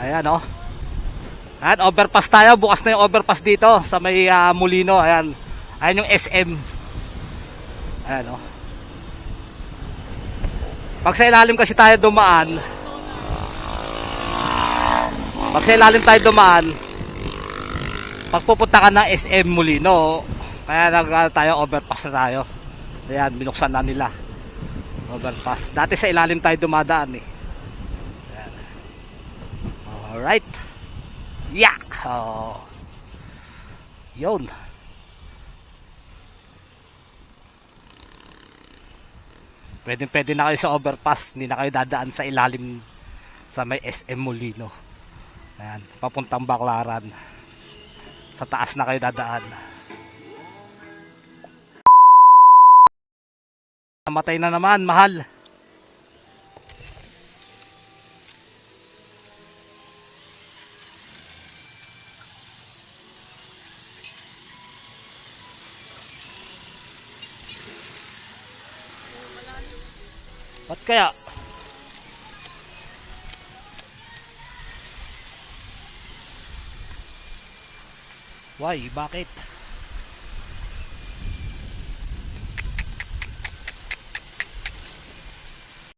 Ayan oh. Ayan, overpass tayo. Bukas na yung overpass dito sa may ah, Molino. Ayan. Ayan yung SM. Ayan oh. Pag sa ilalim kasi tayo dumaan, pag sa ilalim tayo dumaan, pag pupunta ka ng SM Molino, kaya nag ano tayo, overpass na tayo. Ayan, binuksan na nila. Overpass. Dati sa ilalim tayo dumadaan eh. Alright. Yeah! Oh. Yun. Pwede pwede na kayo sa overpass, hindi na kayo dadaan sa ilalim sa may SM Molino. Ayan, papuntang Baklaran. Sa taas na kayo dadaan. Namatay na naman, mahal. Ba't kaya? Why? Bakit?